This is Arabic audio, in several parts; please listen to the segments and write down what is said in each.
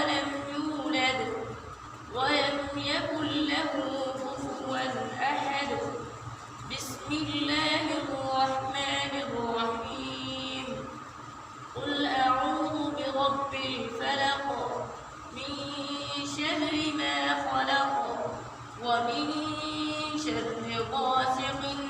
ولم يولد ولم يكن له كفوا أحد بسم الله الرحمن الرحيم قل أعوذ برب الفلق من شر ما خلق ومن شر غاسق.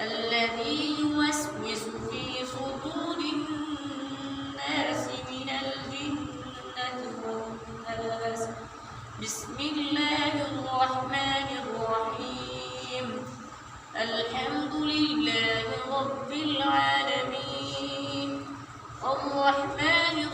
الذي يوسوس في صدور الناس من الجنة والناس. بسم الله الرحمن الرحيم. الحمد لله رب العالمين. الرحمن الرحيم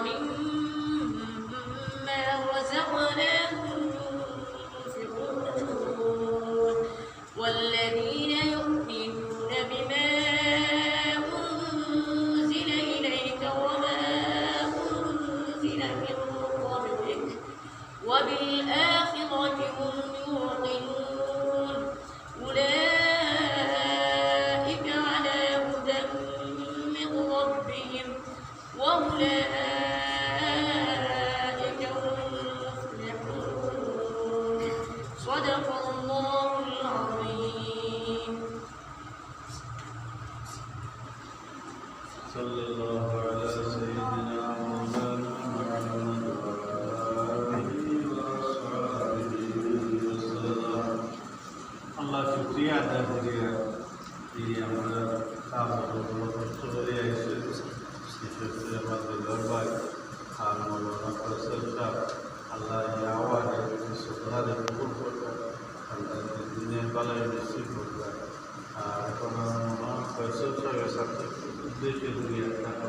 ومما رزقناهم والذين يؤمنون بما أنزل إليك وما أنزل من قبلك وبالآخرة صلى الله على سيدنا مولانا محمد وعلى آله وأصحابه وسلم আল্লাহ শুক্রিয়া আদায় করি এই আমরা কাপড় কষ্ট করে এসে বিশেষ আমাদের দরবার আর মৌলানা ফসল সাহ আল্লাহ এই আওয়াজে সুতরাদের কবুল করবেন আল্লাহ দিনের বেলায় বেশি করবেন আর এখন মৌলানা ফসল সাহেবের সাথে দেশে দুনিয়ার কথা